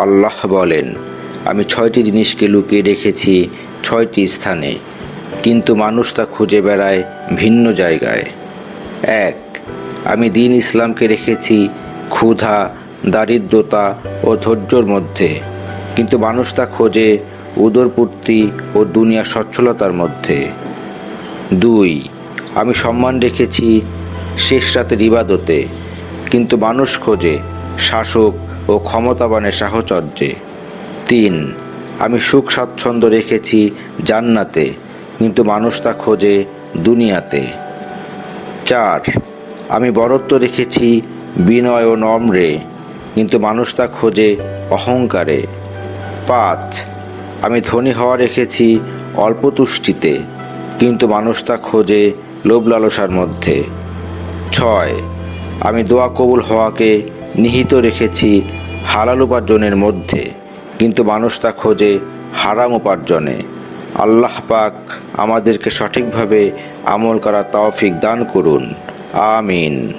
আল্লাহ বলেন, আমি ছয়টি জিনিসকে লুকিয়ে রেখেছি ছয়টি স্থানে, কিন্তু মানুষ তা খুঁজে বেড়ায় ভিন্ন জায়গায়। এক, আমি দিন ইসলামকে রেখেছি ক্ষুধা, দারিদ্রতা ও ধৈর্যর মধ্যে, কিন্তু মানুষ তা খোঁজে উদরপূর্তি ও দুনিয়া সচ্ছলতার মধ্যে। দুই, আমি সম্মান রেখেছি শেষ রাতের ইবাদতে, কিন্তু মানুষ খোঁজে শাসক ও ক্ষমতাবানের সাহচর্যে। তিন, আমি সুখ স্বাচ্ছন্দ্য রেখেছি জান্নাতে, কিন্তু মানুষ তা খোঁজে দুনিয়াতে। চার, আমি বরত্ব রেখেছি বিনয় ও নম্রে, কিন্তু মানুষ তা খোঁজে অহংকারে। পাঁচ, আমি ধনী হওয়া রেখেছি অল্প তুষ্টিতে কিন্তু মানুষ তা খোঁজে লোভ লালসার মধ্যে। ছয়, আমি দোয়া কবুল হওয়াকে নিহিত রেখেছি হালাল উপার্জনের মধ্যে। কিন্তু মানুষ তা খোঁজে হারাম উপার্জনে। আল্লাহ পাক আমাদেরকে সঠিকভাবে আমল করা তৌফিক দান করুন। আমিন।